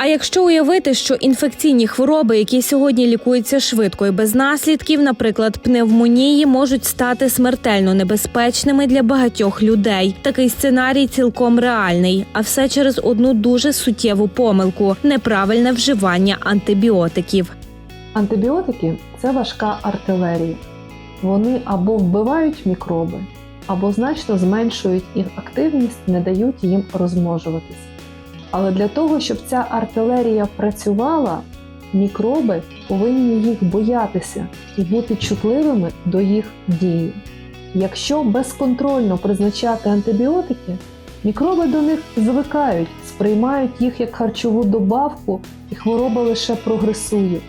А якщо уявити, що інфекційні хвороби, які сьогодні лікуються швидко і без наслідків, наприклад, пневмонії, можуть стати смертельно небезпечними для багатьох людей. Такий сценарій цілком реальний, а все через одну дуже суттєву помилку неправильне вживання антибіотиків. Антибіотики це важка артилерія. Вони або вбивають мікроби, або значно зменшують їх активність, не дають їм розмножуватись. Але для того, щоб ця артилерія працювала, мікроби повинні їх боятися і бути чутливими до їх дії. Якщо безконтрольно призначати антибіотики, мікроби до них звикають, сприймають їх як харчову добавку, і хвороба лише прогресує.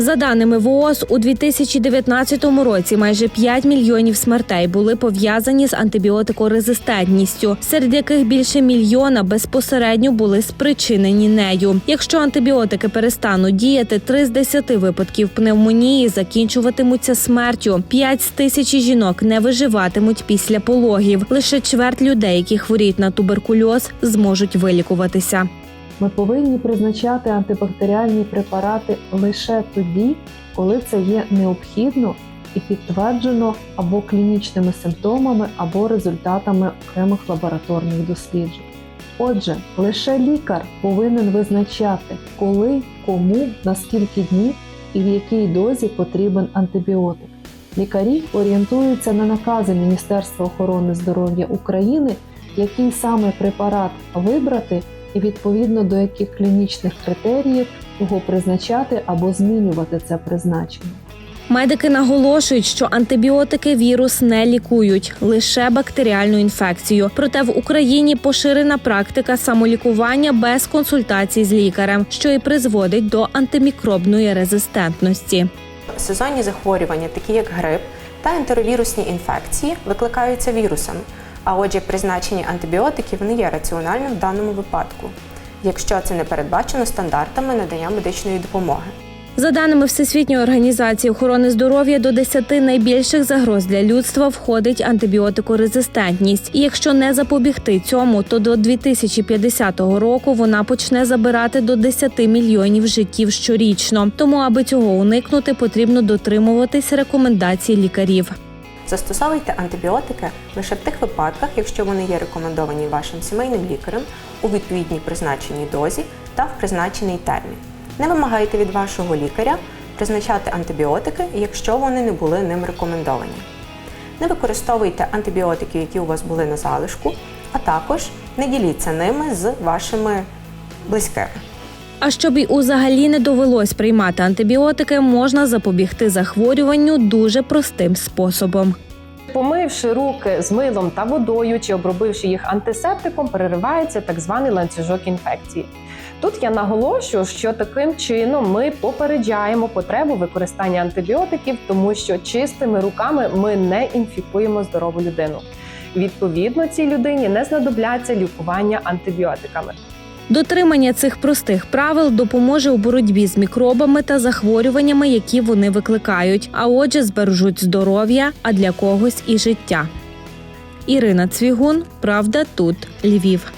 За даними ВООЗ, у 2019 році майже 5 мільйонів смертей були пов'язані з антибіотикорезистентністю, серед яких більше мільйона безпосередньо були спричинені нею. Якщо антибіотики перестануть діяти, 3 з 10 випадків пневмонії закінчуватимуться смертю. 5 з тисячі жінок не виживатимуть після пологів. Лише чверть людей, які хворіють на туберкульоз, зможуть вилікуватися. Ми повинні призначати антибактеріальні препарати лише тоді, коли це є необхідно і підтверджено або клінічними симптомами, або результатами окремих лабораторних досліджень. Отже, лише лікар повинен визначати, коли, кому, на скільки днів і в якій дозі потрібен антибіотик. Лікарі орієнтуються на накази Міністерства охорони здоров'я України, який саме препарат вибрати і відповідно до яких клінічних критеріїв його призначати або змінювати це призначення. Медики наголошують, що антибіотики вірус не лікують, лише бактеріальну інфекцію. Проте в Україні поширена практика самолікування без консультацій з лікарем, що і призводить до антимікробної резистентності. Сезонні захворювання, такі як грип та ентеровірусні інфекції, викликаються вірусами. А отже, призначення антибіотиків не є раціональним в даному випадку, якщо це не передбачено стандартами надання медичної допомоги. За даними Всесвітньої організації охорони здоров'я, до 10 найбільших загроз для людства входить антибіотикорезистентність. І якщо не запобігти цьому, то до 2050 року вона почне забирати до 10 мільйонів життів щорічно. Тому, аби цього уникнути, потрібно дотримуватись рекомендацій лікарів. Застосовуйте антибіотики лише в тих випадках, якщо вони є рекомендовані вашим сімейним лікарем у відповідній призначеній дозі та в призначений термін. Не вимагайте від вашого лікаря призначати антибіотики, якщо вони не були ним рекомендовані. Не використовуйте антибіотики, які у вас були на залишку, а також не діліться ними з вашими близькими. А щоб і взагалі не довелось приймати антибіотики, можна запобігти захворюванню дуже простим способом. Помивши руки з милом та водою чи обробивши їх антисептиком, переривається так званий ланцюжок інфекції. Тут я наголошую, що таким чином ми попереджаємо потребу використання антибіотиків, тому що чистими руками ми не інфікуємо здорову людину. Відповідно, цій людині не знадобляться лікування антибіотиками. Дотримання цих простих правил допоможе у боротьбі з мікробами та захворюваннями, які вони викликають. А отже, збережуть здоров'я, а для когось і життя. Ірина Цвігун, Правда, тут Львів.